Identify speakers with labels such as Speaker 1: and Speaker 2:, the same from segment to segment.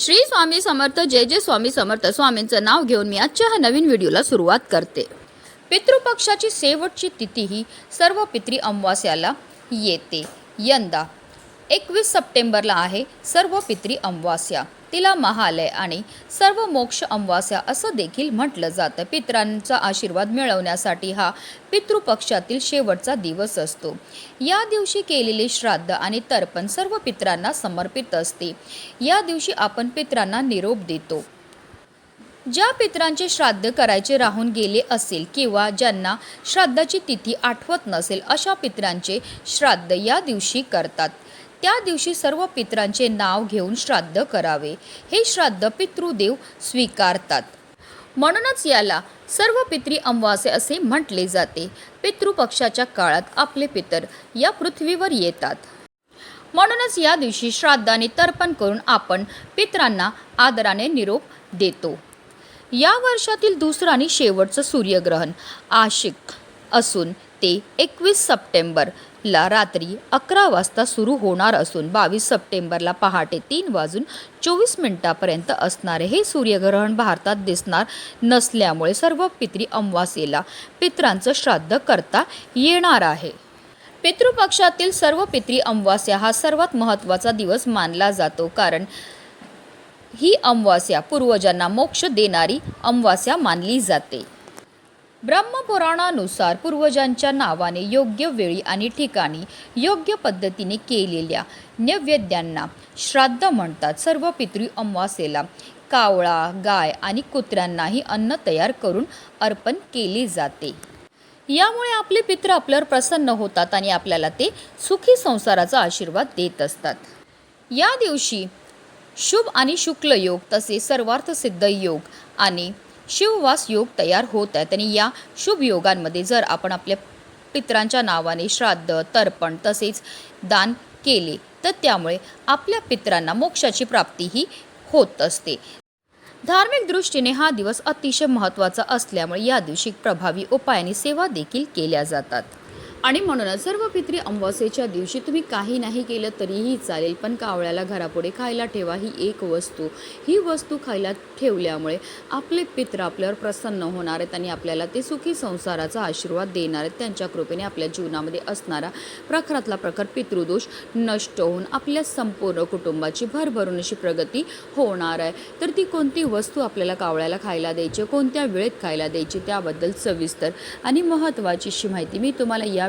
Speaker 1: श्री स्वामी समर्थ जय जय स्वामी समर्थ. स्वामींचं नाव घेऊन मी आजच्या ह्या नवीन व्हिडिओला सुरुवात करते. पितृपक्षाची शेवटची तिथी ही सर्व पितृ अमावास्याला येते. यंदा एकवीस सप्टेंबरला आहे सर्व पितृ अमावास्या. तिला महालय आणि सर्व मोक्ष अमवास्या असं देखील म्हटलं जातं. पितरांचा आशीर्वाद मिळवण्यासाठी हा पितृपक्षातील शेवटचा दिवस असतो. या दिवशी केलेले श्राद्ध आणि तर्पण सर्व पितरांना समर्पित असते. या दिवशी आपण पितरांना निरोप देतो. ज्या पित्रांचे श्राद्ध करायचे राहून गेले असेल किंवा ज्यांना श्राद्धाची तिथी आठवत नसेल अशा पितरांचे श्राद्ध या दिवशी करतात. त्या दिवशी सर्व पितरांचे नाव घेऊन श्राद्ध करावे. हे श्राद्ध पितृदेव स्वीकारतात. म्हणूनच याला सर्व पितृ अमावास्या असे म्हटले जाते. पितृपक्षाच्या काळात आपले पितर या पृथ्वीवर येतात. म्हणूनच या दिवशी श्राद्धाने तर्पण करून आपण पितरांना आदराने निरोप देतो. या वर्षातील दुसरं आणि शेवटचं सूर्यग्रहण आशिक असून ते एकवीस सप्टेंबरला रात्री अकरा वाजता सुरू होणार असून बावीस सप्टेंबरला पहाटे तीन वाजून चोवीस मिनिटापर्यंत असणारे हे सूर्यग्रहण भारतात दिसणार नसल्यामुळे सर्व पितरी अमावास्येला पितरांचं श्राद्ध करता येणार आहे. पितृपक्षातील सर्व पितरी अमावास्या हा सर्वात महत्त्वाचा दिवस मानला जातो कारण ही अमावास्या पूर्वजांना मोक्ष देणारी अमावास्या मानली जाते. ब्रह्मपुराणानुसार पूर्वजांच्या नावाने योग्य वेळी आणि ठिकाणी योग्य पद्धतीने केलेल्या नैवेद्यांना श्राद्ध म्हणतात. सर्व पितृ अमावासेला कावळा गाय आणि कुत्र्यांनाही अन्न तयार करून अर्पण केले जाते. यामुळे आपले पित्र आपल्यावर प्रसन्न होतात आणि आपल्याला ते सुखी संसाराचा आशीर्वाद देत असतात. या दिवशी शुभ आणि शुक्ल योग तसेच सर्वार्थ सिद्ध योग आणि शिववास योग तयार होत आहेत आणि या शुभ योगांमध्ये जर आपण आपल्या पित्रांच्या नावाने श्राद्ध तर्पण तसेच दान केले तर त्यामुळे आपल्या पित्रांना मोक्षाची प्राप्तीही होत असते. धार्मिक दृष्टीने हा दिवस अतिशय महत्त्वाचा असल्यामुळे या दिवशी प्रभावी उपायाने सेवा देखील केल्या जातात. आणि म्हणूनच सर्व पितृ अमावस्येच्या दिवशी तुम्ही काही नाही केलं तरीही चालेल पण कावळ्याला घरापुढे खायला ठेवा ही एक वस्तू. ही वस्तू खायला ठेवल्यामुळे आपले पित्र आपल्यावर प्रसन्न होणार आहेत आणि आपल्याला ते सुखी संसाराचा आशीर्वाद देणार आहेत. त्यांच्या कृपेने आपल्या जीवनामध्ये असणारा प्रखरातला प्रखर पितृदोष नष्ट होऊन आपल्या संपूर्ण कुटुंबाची भरभरून अशी प्रगती होणार आहे. तर ती कोणती वस्तू आपल्याला कावळ्याला खायला द्यायची कोणत्या वेळेत खायला द्यायची त्याबद्दल सविस्तर आणि महत्त्वाची अशी माहिती मी तुम्हाला या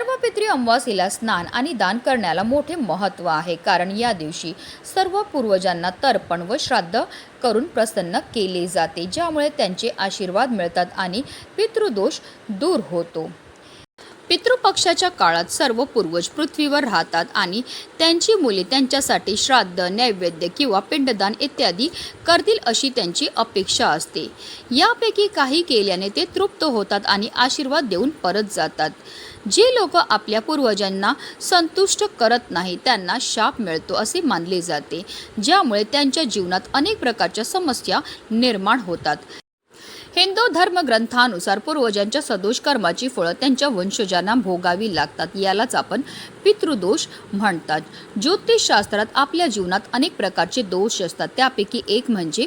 Speaker 1: सर्व पितृ स्नान आणि दान करण्याला मोठे महत्त्व आहे. कारण या दिवशी सर्व पूर्वजांना तर्पण व श्राद्ध करून प्रसन्न केले जाते ज्यामुळे त्यांचे आशीर्वाद मिळतात आणि पितृदोष दूर होतो. पितृपक्षाच्या काळात सर्व पूर्वज पृथ्वीवर राहतात आणि त्यांची मुले त्यांच्यासाठी श्राद्ध नैवेद्य किंवा पिंडदान इत्यादी करतील अशी त्यांची अपेक्षा असते. यापैकी काही केल्याने ते तृप्त होतात आणि आशीर्वाद देऊन परत जातात. जे लोक आपल्या पूर्वजांना संतुष्ट करत नाही त्यांना शाप मिळतो असे मानले जाते ज्यामुळे त्यांच्या जीवनात अनेक प्रकारच्या समस्या निर्माण होतात. हिंदू धर्मग्रंथानुसार पूर्वजांच्या सदोष कर्माची फळं त्यांच्या वंशजांना भोगावी लागतात यालाच आपण पितृदोष म्हणतात. ज्योतिषशास्त्रात आपल्या जीवनात अनेक प्रकारचे दोष असतात त्यापैकी एक म्हणजे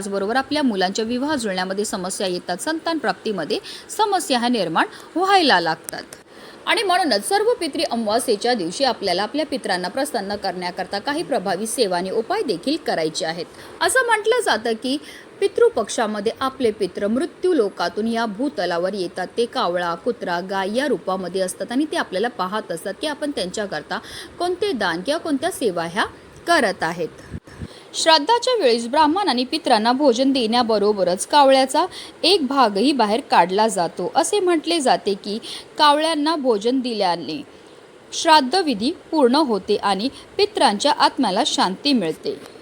Speaker 1: त्याचबरोबर आपल्या मुलांच्या विवाह जुळण्यामध्ये समस्या येतात. संतान प्राप्तीमध्ये समस्या ह्या निर्माण व्हायला लागतात. आणि म्हणूनच सर्व पितृ अमावास्येच्या दिवशी आपल्याला आपल्या पित्रांना प्रसन्न करण्याकरता काही प्रभावी सेवा आणि उपाय देखील करायचे आहेत. असं म्हटलं जातं की पितृपक्षामध्ये आपले पित्र मृत्यू लोकातून या भूतलावर येतात. ते कावळा कुत्रा गाय या रूपामध्ये असतात आणि ते आपल्याला पाहत असतात की आपण त्यांच्याकरता कोणते दान किंवा कोणत्या सेवा ह्या करत आहेत. श्राद्धाच्या वेळेस ब्राह्मण आणि पित्रांना भोजन देण्याबरोबरच कावळ्याचा एक भागही बाहेर काढला जातो. असे म्हटले जाते की कावळ्यांना भोजन दिल्याने श्राद्धविधी पूर्ण होते आणि पित्रांच्या आत्म्याला शांती मिळते.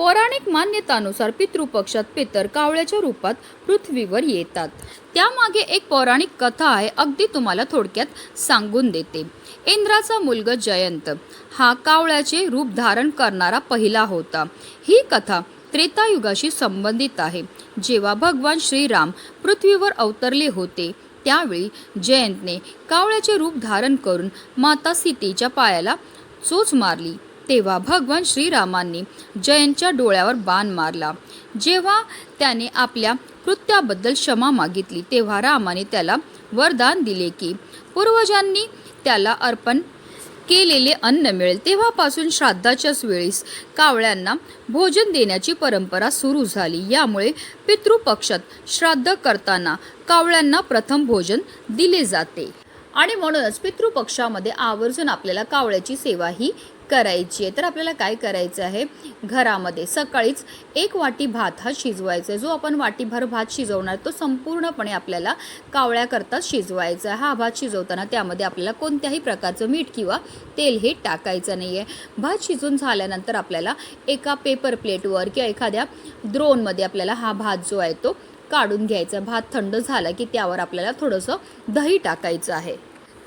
Speaker 1: पौराणिक मान्यतानुसार पितृपक्षात पितर कावळ्याच्या रूपात पृथ्वीवर येतात. त्यामागे एक पौराणिक कथा आहे अगदी तुम्हाला थोडक्यात सांगून देते. इंद्राचा मुलगा जयंत हा कावळ्याचे रूप धारण करणारा पहिला होता. ही कथा त्रेतायुगाशी संबंधित आहे. जेव्हा भगवान श्रीराम पृथ्वीवर अवतरले होते त्यावेळी जयंतने कावळ्याचे रूप धारण करून माता सीतेच्या पायाला चोच मारली. तेव्हा भगवान श्रीरामांनी जयंतच्या डोळ्यावर बाण मारला. जेव्हा त्याने आपल्या कृत्याबद्दल क्षमा मागितली तेव्हा रामाने त्याला वरदान दिले की पूर्वजांनी त्याला अर्पण केलेले अन्न मिळेल. तेव्हापासून श्राद्धाच्याच वेळेस कावळ्यांना भोजन देण्याची परंपरा सुरू झाली. यामुळे पितृपक्षात श्राद्ध करताना कावळ्यांना प्रथम भोजन दिले जाते. आणि म्हणूनच पितृपक्षामध्ये आवर्जून आपल्याला कावळ्याची सेवा ही करायची आहे. तर आपल्याला काय करायचं आहे? घरामध्ये सकाळीच एक वाटी भात हा शिजवायचा आहे. जो आपण वाटीभर भात शिजवणार तो संपूर्णपणे आपल्याला कावळ्याकरता शिजवायचा आहे. हा भात शिजवताना त्यामध्ये आपल्याला कोणत्याही प्रकारचं मीठ किंवा तेल हे टाकायचं नाही आहे भात शिजून झाल्यानंतर आपल्याला एका पेपर प्लेटवर किंवा एखाद्या द्रोणमध्ये आपल्याला हा भात जो आहे तो काढून घ्यायचा भात थंड झाला की त्यावर आपल्याला थोडंसं दही टाकायचं आहे.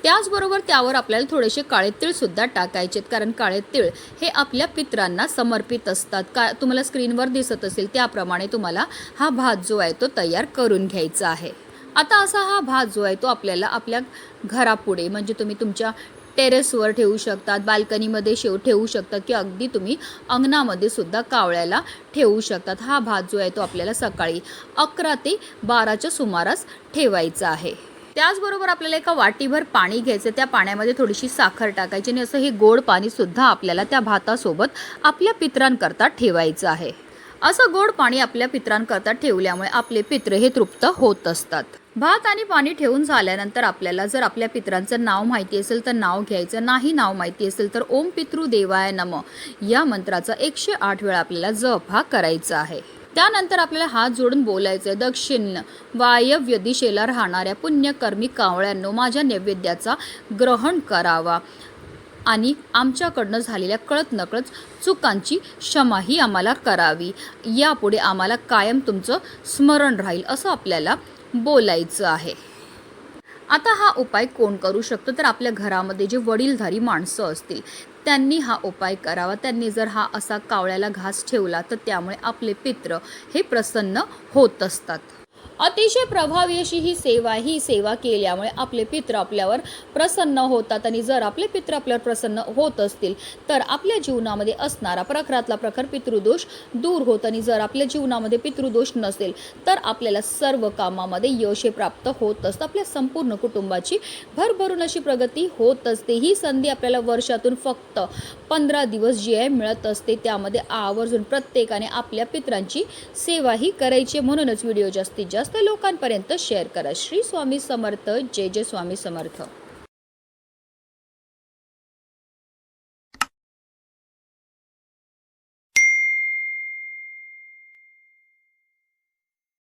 Speaker 1: त्याचबरोबर त्यावर आपल्याला थोडेसे काळे तीळसुद्धा टाकायचे आहेत कारण काळे तीळ हे आपल्या पित्रांना समर्पित असतात. का तुम्हाला स्क्रीनवर दिसत असेल त्याप्रमाणे तुम्हाला हा भात जो आहे तो तयार करून घ्यायचा आहे. आता असा हा भात जो आहे तो आपल्याला आपल्या घरापुढे म्हणजे तुम्ही तुमच्या टेरेसवर ठेवू शकतात बाल्कनीमध्ये शेव ठेवू शकतात किंवा अगदी तुम्ही अंगणामध्ये सुद्धा कावळ्याला ठेवू शकतात हा भात जो आहे तो आपल्याला सकाळी अकरा ते बाराच्या सुमारास ठेवायचा आहे. त्याचबरोबर आपल्याला एका वाटीभर पाणी घ्यायचं त्या पाण्यामध्ये थोडीशी साखर टाकायची आणि असं हे गोड पाणीसुद्धा आपल्याला त्या भातासोबत आपल्या पित्रांकरता ठेवायचं आहे. असं गोड पाणी आपल्या पित्रांकरता ठेवल्यामुळे आपले पित्र हे तृप्त होत असतात. भात आणि पाणी ठेवून झाल्यानंतर आपल्याला जर आपल्या पित्रांचं नाव माहिती असेल तर नाव घ्यायचं नाही नाव माहिती असेल तर ओम पितृ देवाय नम या मंत्राचा एकशे आठ वेळा आपल्याला जप हा करायचा आहे. त्यानंतर आपल्याला हात जोडून बोलायचं आहे दक्षिण वायव्य दिशेला राहणाऱ्या पुण्यकर्मी कावळ्यांनो माझ्या नैवेद्याचा ग्रहण करावा. आणि आमच्याकडनं झालेल्या कळत नकळत चुकांची क्षमाही आम्हाला करावी. यापुढे आम्हाला कायम तुमचं स्मरण राहील असं आपल्याला बोलायचं आहे. आता हा उपाय कोण करू शकतो? तर आपल्या घरामध्ये जे वडीलधारी माणसं असतील त्यांनी हा उपाय करावा. त्यांनी जर हा असा कावळ्याला घास ठेवला तर त्यामुळे आपले पित्र हे प्रसन्न होत असतात. अतिशय प्रभावी अशी ही सेवा ही सेवा केल्यामुळे आपले पित्र आपल्यावर प्रसन्न होतात आणि जर आपले पित्र आपल्यावर प्रसन्न होत असतील तर आपल्या जीवनामध्ये असणारा प्रखरातला प्रखर पितृदोष दूर होत आणि जर आपल्या जीवनामध्ये पितृदोष नसेल तर आपल्याला सर्व कामामध्ये यश हे प्राप्त होत असतं. आपल्या संपूर्ण कुटुंबाची भरभरून अशी प्रगती होत असते. ही संधी आपल्याला वर्षातून फक्त पंधरा दिवस जी आहे मिळत असते. त्यामध्ये आवर्जून प्रत्येकाने आपल्या पित्रांची सेवा ही करायची म्हणूनच व्हिडिओ जास्तीत जास्त लोकांपर्यंत शेअर करा. श्री स्वामी समर्थ. जय जय स्वामी समर्थ.